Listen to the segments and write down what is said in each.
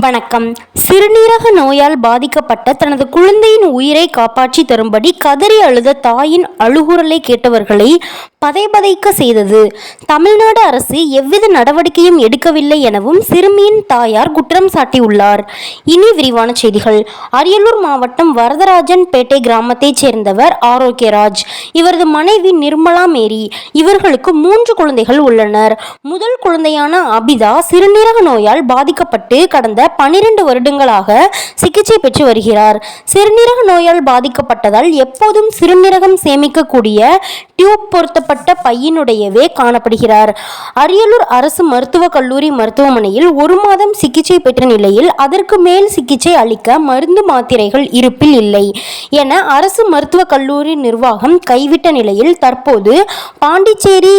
வணக்கம். சிறுநீரக நோயால் பாதிக்கப்பட்ட தனது குழந்தையின் உயிரை காப்பாற்றி தரும்படி கதறி அழுத தாயின் அழுகுரலை கேட்டவர்களை பதைபதைக்க செய்தது. தமிழ்நாடு அரசு எவ்வித நடவடிக்கையும் எடுக்கவில்லை எனவும் சிறுமியின் தாயார் குற்றம் சாட்டியுள்ளார். இனி விரிவான செய்திகள். அரியலூர் மாவட்டம் வரதராஜன் பேட்டை கிராமத்தைச் சேர்ந்தவர் ஆரோக்கியராஜ். இவரது மனைவி நிர்மலா மேரி. இவர்களுக்கு மூன்று குழந்தைகள் உள்ளனர். முதல் குழந்தையான அபிதா சிறுநீரக நோயால் பாதிக்கப்பட்டு கடந்த பனிரெண்டு வருடங்களாக சிகிச்சை பெற்று வருகிறார். சிறுநீரக நோயால் பாதிக்கப்பட்டதால் எப்போதும் சிறுநீரகம் சேமிக்கக்கூடிய டியூப் பொருத்தப்பட்ட பையனுடையவே காணப்படுகிறார். அரியலூர் அரசு மருத்துவக் கல்லூரி மருத்துவமனையில் ஒரு மாதம் சிகிச்சை பெற்ற நிலையில் அதற்கு மேல் சிகிச்சை அளிக்க மருந்து மாத்திரைகள் இருப்பில் இல்லை என அரசு மருத்துவக் கல்லூரி நிர்வாகம் கைவிட்ட நிலையில் தற்போது பாண்டிச்சேரி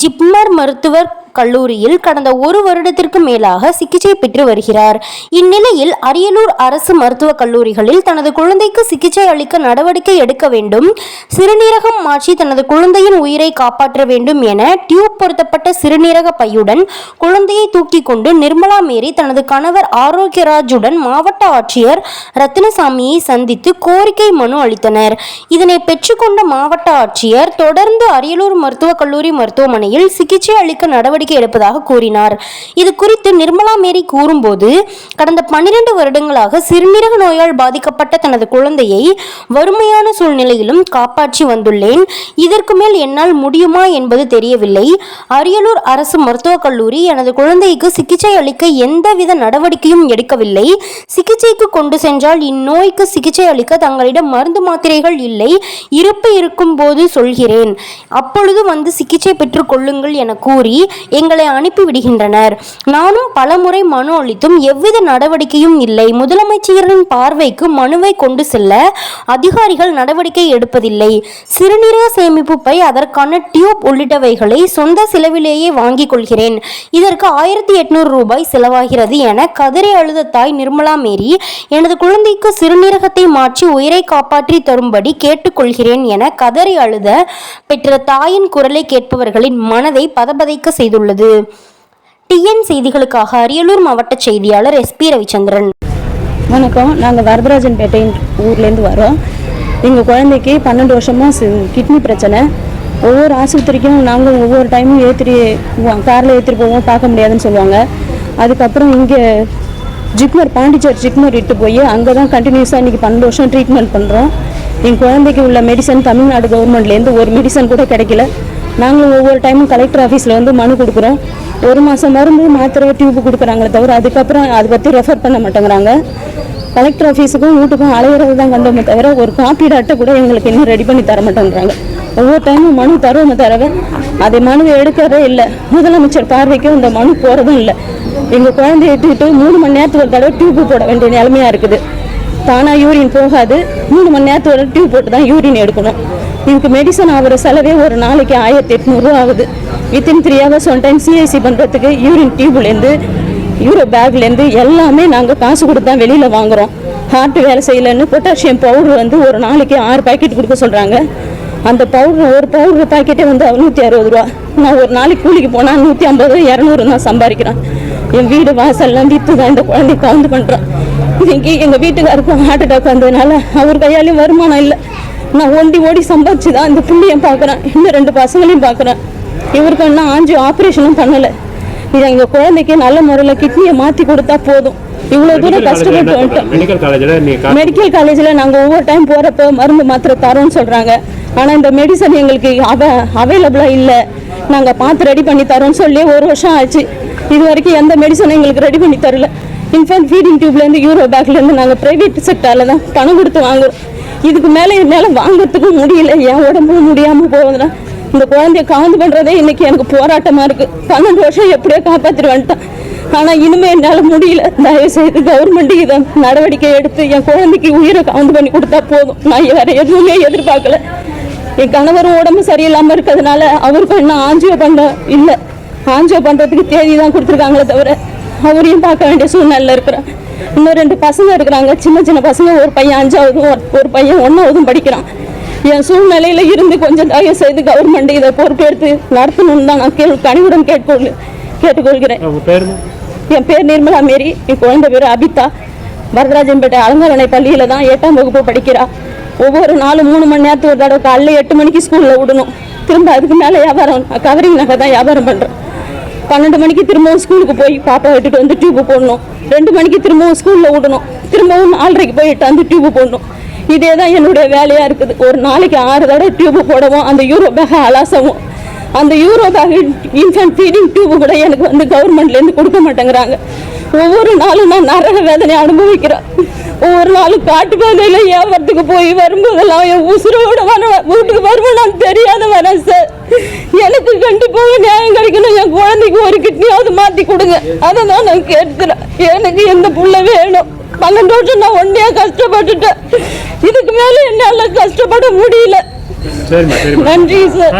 ஜிப்மர் மருத்துவர் கல்லூரியில் கடந்த ஒரு வருடத்திற்கு மேலாக சிகிச்சை பெற்று வருகிறார். இந்நிலையில் அரியலூர் அரசு மருத்துவக் கல்லூரிகளில் தனது குழந்தைக்கு சிகிச்சை அளிக்க நடவடிக்கை எடுக்க வேண்டும் சிறுநீரகம் மாற்றி தனது குழந்தையின் உயிரை காப்பாற்ற வேண்டும் என டியூப் பொருத்தப்பட்ட சிறுநீரக பையுடன் குழந்தையை தூக்கி கொண்டு நிர்மலா மேரி தனது கணவர் ஆரோக்கியராஜுடன் மாவட்ட ஆட்சியர் ரத்தினசாமியை சந்தித்து கோரிக்கை மனு அளித்தனர். இதனை பெற்றுக்கொண்ட மாவட்ட ஆட்சியர் தொடர்ந்து அரியலூர் மருத்துவக் கல்லூரி மருத்துவமனையில் சிகிச்சை அளிக்க நடவடிக்கை எடுப்பதாக கூறினார். இது குறித்து நிர்மலா மேரி கூறும்போது கடந்த பன்னிரண்டு வருடங்களாக சிறுநீரக நோயால் பாதிக்கப்பட்ட தனது குழந்தையை வறுமையான சூழ்நிலையிலும் காப்பாற்றி வந்துள்ளேன். இதற்கு மேல் என்னால் முடியுமா என்பது தெரியவில்லை. அரியலூர் அரசு மருத்துவக் கல்லூரி எனது குழந்தைக்கு சிகிச்சை அளிக்க எந்தவித நடவடிக்கையும் எடுக்கவில்லை. சிகிச்சைக்கு கொண்டு சென்றால் இந்நோய்க்கு சிகிச்சை அளிக்க தங்களிடம் மருந்து மாத்திரைகள் இல்லை. இருப்பு இருக்கும் போது சொல்கிறேன். அப்பொழுது வந்து சிகிச்சை பெற்றுக் கொள்ளுங்கள் என கூறி எங்களை அனுப்பிவிடுகின்றனர். நானும் பலமுறை மனு அளித்தும் எவ்வித நடவடிக்கையும் இல்லை. முதலமைச்சரின் பார்வைக்கு மனுவை கொண்டு செல்ல அதிகாரிகள் நடவடிக்கை எடுப்பதில்லை. சிறுநீரக சேமிப்பு பை அதற்கான டியூப் உள்ளிட்டவைகளை சொந்த செலவிலேயே வாங்கிக் கொள்கிறேன். இதற்கு ஆயிரத்தி எட்நூறு ரூபாய் செலவாகிறது என கதிரை அழுத தாய் நிர்மலா மேரி எனது குழந்தைக்கு சிறுநீரகத்தை மாற்றி உயிரை காப்பாற்றி தரும்படி கேட்டுக்கொள்கிறேன் என கதறி அழுத பெற்ற தாயின் குரலை கேட்பவர்களின் மனதை பதபதைக்க செய்துள்ளது. டிஎன் செய்திகளுக்காக அரியலூர் மாவட்ட செய்தியாளர் எஸ் பி ரவிச்சந்திரன். வணக்கம். நாங்கள் வரதராஜன் பேட்டை ஊர்லேருந்து வரோம். எங்கள் குழந்தைக்கு பன்னெண்டு வருஷமாக கிட்னி பிரச்சனை. ஒவ்வொரு ஆஸ்பத்திரிக்கும் நாங்கள் ஒவ்வொரு டைமும் ஏற்றி காரில் ஏற்றிட்டு போவோம். பார்க்க முடியாதுன்னு சொல்லுவாங்க. அதுக்கப்புறம் இங்கே ஜிப்மர் பாண்டிச்சேரி ஜிப்மர் இட்டு போய் அங்கே தான் கண்டினியூஸாக இன்றைக்கி பன்னெண்டு வருஷம் ட்ரீட்மெண்ட் பண்ணுறோம் என் குழந்தைக்கு உள்ள மெடிசன் தமிழ்நாடு கவர்மெண்ட்லேருந்து ஒரு மெடிசன் கூட கிடைக்கல. நாங்களும் ஒவ்வொரு டைமும் கலெக்டர் ஆஃபீஸில் வந்து மனு கொடுக்குறோம். ஒரு மாதம் மருந்து மாத்திரை டியூப் கொடுக்குறாங்களே தவிர அதுக்கப்புறம் அதை பற்றி ரெஃபர் பண்ண மாட்டேங்கிறாங்க. கலெக்டர் ஆஃபீஸுக்கும் வீட்டுக்கும் அலையிறது தான் கண்டோமே தவிர ஒரு காப்பீடு அட்டை கூட எங்களுக்கு இன்னும் ரெடி பண்ணி தர மாட்டேங்கிறாங்க. ஒவ்வொரு டைமும் மனு தருவோமே தவிர அதை மனுவை எடுக்கிறதே இல்லை. முதலமைச்சர் பார்வைக்கும் இந்த மனு போகிறதும் இல்லை. எங்கள் குழந்தைய இட்டுக்கிட்டு மூணு மணி நேரத்துக்கு ஒரு தடவை டியூப்பு போட வேண்டிய நிலைமையாக இருக்குது. தானாக யூரின் போகாது. மூணு மணி நேரத்தோட டியூப் போட்டு தான் யூரின் எடுக்கணும். இதுக்கு மெடிசன் ஆகிற செலவே ஒரு நாளைக்கு ஆயிரத்தி எட்நூறுரூவா ஆகுது. Within three hours one time CIC பண்ணுறதுக்கு யூரின் டியூப்லேருந்து யூரோ பேக்லேருந்து எல்லாமே நாங்கள் காசு கொடுத்து தான் வெளியில் வாங்குகிறோம் ஹார்ட் வேலை செய்யலைன்னு பொட்டாசியம் பவுடர் வந்து ஒரு நாளைக்கு ஆறு பாக்கெட் கொடுக்க சொல்கிறாங்க அந்த பவுடர் ஒரு பவுடர் பாக்கெட்டே வந்து நூற்றி அறுபது ரூபா. நான் ஒரு நாளைக்கு கூலிக்கு போனால் நூற்றி ஐம்பது இரநூறு தான் சம்பாதிக்கிறேன். என் வீடு வாசல்லாம் விற்று தான் இந்த குழந்தைய கவுந்து பண்ணுறான் இன்னைக்கு எங்கள் வீட்டுக்காருக்கும் ஹார்ட் அட்டாக் வந்ததுனால அவர் கையாலையும் வருமானம் இல்லை. நான் ஒண்டி ஓடி சம்பாதிச்சு தான் இந்த புள்ளையும் பார்க்குறேன். இன்னும் ரெண்டு பசங்களையும் பார்க்குறேன். இவருக்கு இன்னும் ஆஞ்சியோ ஆப்ரேஷனும் பண்ணலை. இது எங்கள் குழந்தைக்கு நல்ல முறையில் கிட்னியை மாற்றி கொடுத்தா போதும். இவ்வளோ தூரம் கஷ்டப்பட்டு வந்துட்டோம். மெடிக்கல் காலேஜில் நாங்கள் ஒவ்வொரு டைம் போகிறப்ப மருந்து மாத்திரை தரோம்னு சொல்கிறாங்க ஆனால் இந்த மெடிசன் எங்களுக்கு அவ அவைலபிளாக இல்லை. நாங்கள் பார்த்து ரெடி பண்ணி தரோம்னு சொல்லி ஒரு வருஷம் ஆச்சு. இது வரைக்கும் எந்த மெடிசனும் எங்களுக்கு ரெடி பண்ணி தரல. இன்ஃபேக்ட் ஃபீடிங் டியூப்லேருந்து யூரோ பேக்லேருந்து நாங்கள் ப்ரைவேட் செக்டாரில் தான் பணம் கொடுத்து வாங்குறோம். இதுக்கு மேலே என்னால் வாங்கிறதுக்கும் முடியல என் உடம்பு முடியாமல் போகுதுன்னா இந்த குழந்தைய காந்து பண்ணுறதே இன்னைக்கு எனக்கு போராட்டமாக இருக்குது பன்னெண்டு வருஷம் எப்படியோ காப்பாற்றிட்டு வந்துட்டேன். ஆனால் இனிமேல் என்னால் முடியல. தயவு செய்து கவர்மெண்ட் இதை நடவடிக்கை எடுத்து என் குழந்தைக்கு உயிரை கவுந்து பண்ணி கொடுத்தா போதும். நான் வேறு எதுவுமே எதிர்பார்க்கல. என் கணவர் உடம்பு சரியில்லாமல் இருக்கிறதுனால அவருக்கும் என்ன ஆஞ்சியோ பண்ண இல்லை. ஆஞ்சியோ பண்ணுறதுக்கு தேதி தான் கொடுத்துருக்காங்களே தவிர அவரையும் பார்க்க வேண்டிய சூழ்நிலையில் இருக்கிறேன். இன்னும் ரெண்டு பசங்க இருக்கிறாங்க. சின்ன சின்ன பசங்க ஒரு பையன் அஞ்சாவதும் ஒரு- பையன் ஒன்றாவதும் படிக்கிறான். என் சூழ்நிலையில இருந்து கொஞ்சம் தயவு செய்து கவர்மெண்ட் இதை பொறுப்பெடுத்து நடத்தணும்னு தான் நான் கேள் கனிவுடன் கேட்டுக்கொள் கேட்டுக்கொள்கிறேன். என் பேர் நிர்மலா மேரி. என் குழந்தை பேர் அபிதா. வரதராஜன்பேட்டை அலங்காரணை பள்ளியில் தான் எட்டாம் வகுப்பு படிக்கிறா. ஒவ்வொரு நாளும் மூணு மணி நேரத்துக்கு ஒரு தடவை காலைல எட்டு மணிக்கு ஸ்கூலில் விடணும். திரும்ப அதுக்கு மேலே வியாபாரம் கவரிங் நகை தான் வியாபாரம் பண்ணுறேன் பன்னெண்டு மணிக்கு திரும்பவும் ஸ்கூலுக்கு போய் பாப்பா விட்டுட்டு வந்து டியூப்பு போடணும். ரெண்டு மணிக்கு திரும்பவும் ஸ்கூலில் விடணும். திரும்பவும் நாலரைக்கு போய் எட்டு வந்து டியூப்பு போடணும். இதே தான் என்னுடைய வேலையாக இருக்குது. ஒரு நாளைக்கு ஆறு தடவை டியூப்பு போடவும் அந்த யூரோ பேக அலாசவும். அந்த urobag infant feeding tube கூட எனக்கு வந்து கவர்மெண்ட்லேருந்து கொடுக்க மாட்டேங்கிறாங்க. ஒவ்வொரு நாளும் நான் நரக வேதனை அனுபவிக்கிறேன். ஒவ்வொரு நாளும் காட்டு பாதையில் வியாபாரத்துக்கு போய் வரும்போதெல்லாம் என் உசுரோட வர வீட்டுக்கு வருவேன் நான் தெரியாத வரேன் சார் எனக்கு கண்டிப்பாக நியாயம் கிடைக்கணும். என் குழந்தைக்கு ஒரு கிட்னியாவது மாற்றி கொடுங்க. அதை தான் நான் கேட்கிறேன். எனக்கு எந்த புள்ள வேணும்? பன்னெண்டு வருஷம் நான் ஒன்றையாக கஷ்டப்பட்டுட்டேன். இதுக்கு மேலே என்னால் கஷ்டப்பட முடியல. நன்றி சார்